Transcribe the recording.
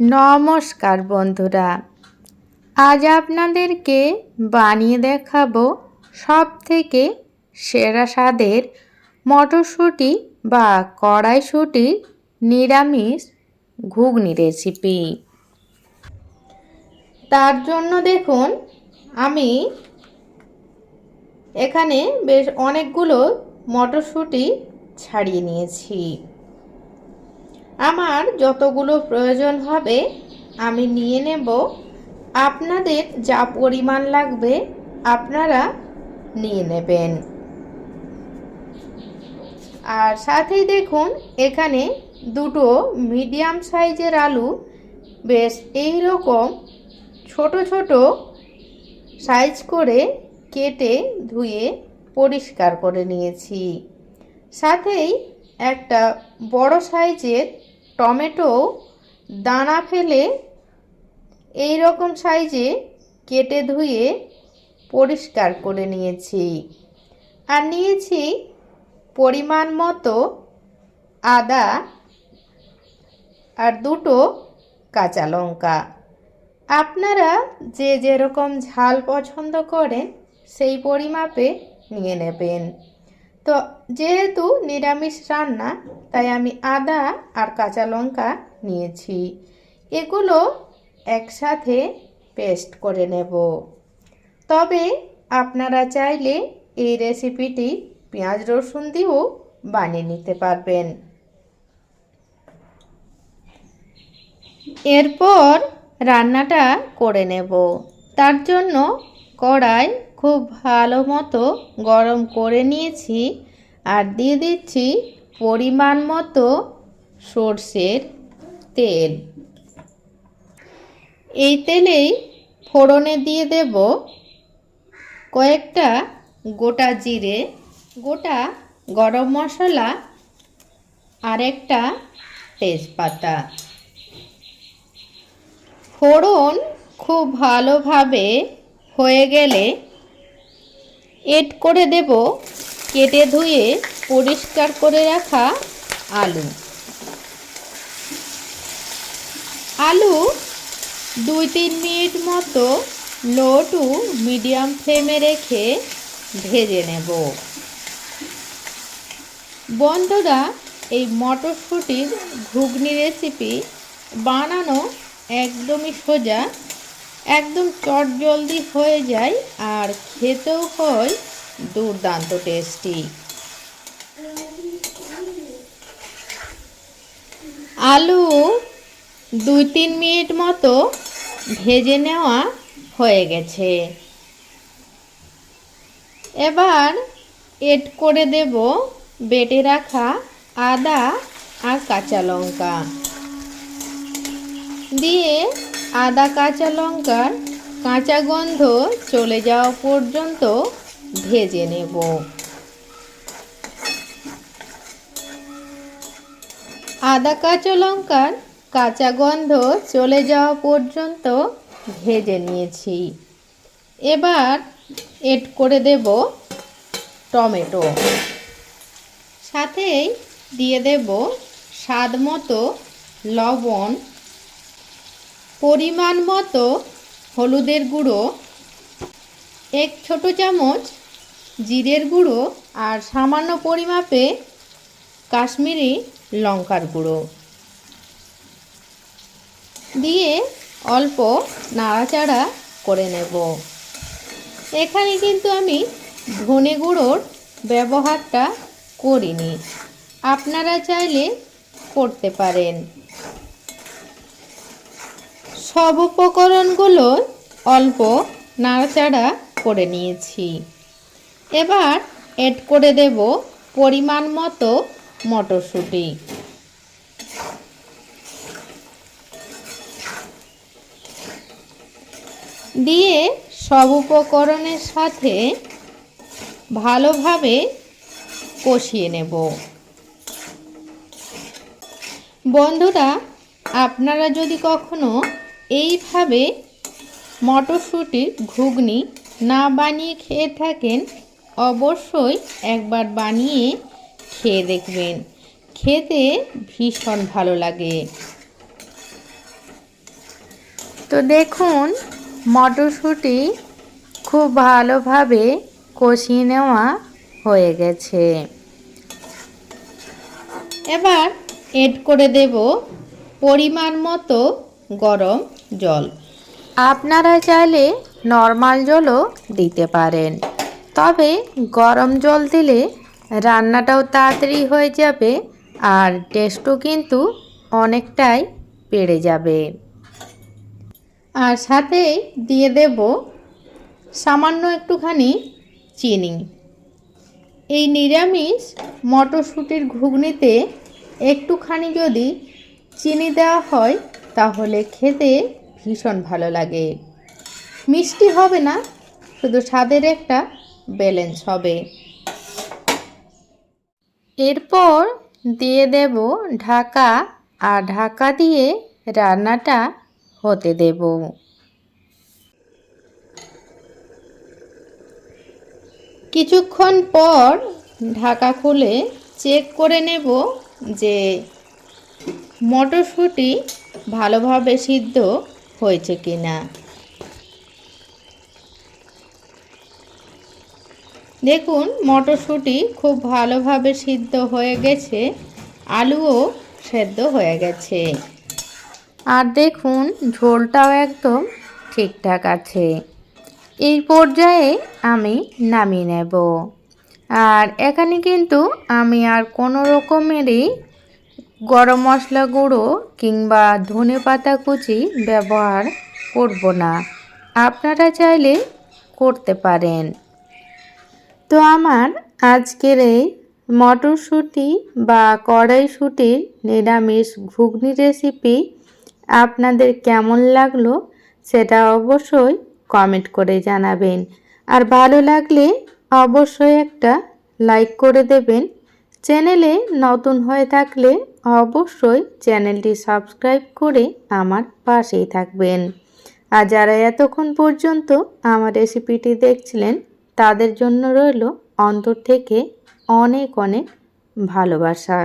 নমস্কার বন্ধুরা। আজ আপনাদেরকে বানিয়ে দেখাবো সব থেকে সেরা স্বাদের মটরশুঁটি বা কড়াইশুঁটি নিরামিষ ঘুগনি রেসিপি। তার জন্য দেখুন, আমি এখানে বেশ অনেকগুলো মটরশুঁটি ছাড়িয়ে নিয়েছি। আমার যতগুলো প্রয়োজন হবে, আমি নিয়ে নেব। আপনাদের যা পরিমাণ লাগবে, আপনারা নিয়ে নেবেন। আর সাথেই দেখুন, এখানে দুটো মিডিয়াম সাইজের আলু। বেশ এই রকম ছোট ছোট সাইজ করে কেটে ধুয়ে পরিষ্কার করে নিয়েছি। সাথেই একটা বড় সাইজের টমেটো দানা ফেলে এই রকম সাইজে কেটে ধুয়ে পরিষ্কার করে নিয়েছি। আর নিয়েছি পরিমাণ মতো আদা আর দুটো কাঁচা লঙ্কা। আপনারা যে যেরকম ঝাল পছন্দ করেন, সেই পরিমাপে নিয়ে নেবেন। তো যেহেতু নিরামিষ রান্না, তাই আমি আদা আর কাঁচা লঙ্কা নিয়েছি। এগুলো একসাথে পেস্ট করে নেব। তবে আপনারা চাইলে এই রেসিপিটি পেঁয়াজ রসুন দিয়েও বানিয়ে নিতে পারবেন। এরপর রান্নাটা করে নেব। তার জন্য কড়াই খুব ভালো মতো গরম করে নিয়েছি আর দিয়ে দিচ্ছি পরিমাণ মতো সর্ষের তেল। এই তেলেই ফোড়নে দিয়ে দেব কয়েকটা গোটা জিরে, গোটা গরম মশলা আর একটা তেজপাতা। ফোড়ন খুব ভালোভাবে হয়ে গেলে এড করে দেব কেটে ধুয়ে পরিষ্কার করে রাখা আলু। আলু দুই তিন মিনিট মতো লো টু মিডিয়াম ফ্লেমে রেখে ভেজে নেব। বন্ধুরা, এই মটরশুঁটির ঘুগনি রেসিপি বানানো একদমই সোজা একদম চট জলদি হয়ে যায় আর খেতেও হয় দুর্দান্ত টেস্টি আলু দুই তিন মিনিট মতো ভেজে নেওয়া হয়ে গেছে। এবার এড করে দেব বেটে রাখা আদা আর কাঁচা লঙ্কা। দিয়ে আদা কাঁচা লঙ্কার কাঁচা গন্ধ চলে যাওয়া পর্যন্ত ভেজে নেব। আদা কাঁচা লঙ্কার কাঁচা গন্ধ চলে যাওয়া পর্যন্ত ভেজে নিয়েছি। এবার এড করে দেব টমেটো। সাথেই দিয়ে দেব স্বাদ মতো লবণ পরিমাণ মতো হলুদের গুঁড়ো, এক ছোট চামচ জিরের গুঁড়ো আর সামান্য পরিমাপে কাশ্মীরি লঙ্কার গুঁড়ো। দিয়ে অল্প নাড়াচাড়া করে নেব। এখানে কিন্তু আমি ধনে গুঁড়োর ব্যবহারটা করিনি। আপনারা চাইলে করতে পারেন। সব উপকরণগুলো অল্প নাড়াচাড়া করে নিয়েছি। এবার এড করে দেব পরিমাণ মতো মটরশুঁটি। দিয়ে সব উপকরণের সাথে ভালোভাবে কষিয়ে নেব। বন্ধুরা, আপনারা যদি কখনো এইভাবে মটরশুঁটির ঘুগনি না বানিয়ে খেয়ে থাকেন, অবশ্যই একবার বানিয়ে খেয়ে দেখবেন। খেতে ভীষণ ভালো লাগে। তো দেখুন, মটরশুঁটি খুব ভালোভাবে কষিয়ে নেওয়া হয়ে গেছে। এবার এড করে দেব পরিমাণ মতো গরম জল। আপনারা চাইলে নর্মাল জলও দিতে পারেন। তবে গরম জল দিলে রান্নাটাও তাড়াতাড়ি হয়ে যাবে আর টেস্টও কিন্তু অনেকটাই বেড়ে যাবে। আর সাথে দিয়ে দেব সামান্য একটুখানি চিনি। এই নিরামিষ মটরশুঁটির ঘুগনিতে একটুখানি যদি চিনি দেওয়া হয়, তাহলে খেতে ভীষণ ভালো লাগে। মিষ্টি হবে না, শুধু স্বাদের একটা ব্যালেন্স হবে। এরপর দিয়ে দেব ঢাকা, আর ঢাকা দিয়ে রান্নাটা হতে দেব। কিছুক্ষণ পর ঢাকা খুলে চেক করে নেব যে মটরশুঁটি ভালোভাবে সিদ্ধ হয়েছে কি না? দেখুন, মটরশুঁটি খুব ভালোভাবে সিদ্ধ হয়ে গেছে, আলুও সেদ্ধ হয়ে গেছে। আর দেখুন, ঝোলটাও একদম ঠিকঠাক আছে। এই পর্যায়ে আমি নামিয়ে নেব। আর এখানে কিন্তু আমি আর কোনো রকমেরই গরম মশলা গুঁড়ো কিংবা ধনে পাতা কুচি ব্যবহার করব না। আপনারা চাইলে করতে পারেন। তো আমার আজকের এই মটরশুঁটি বা কড়াইশুঁটির নিরামিষ ঘুগনি রেসিপি আপনাদের কেমন লাগল সেটা অবশ্যই কমেন্ট করে জানাবেন। আর ভালো লাগলে অবশ্যই একটা লাইক করে দেবেন। চ্যানেলে নতুন হয়ে থাকলে অবশ্যই চ্যানেলটি সাবস্ক্রাইব করে আমার পাশেই থাকবেন। আর যারা এতক্ষণ পর্যন্ত আমার রেসিপিটি দেখছিলেন, তাদের জন্য রইল অন্তর থেকে অনেক অনেক ভালোবাসা।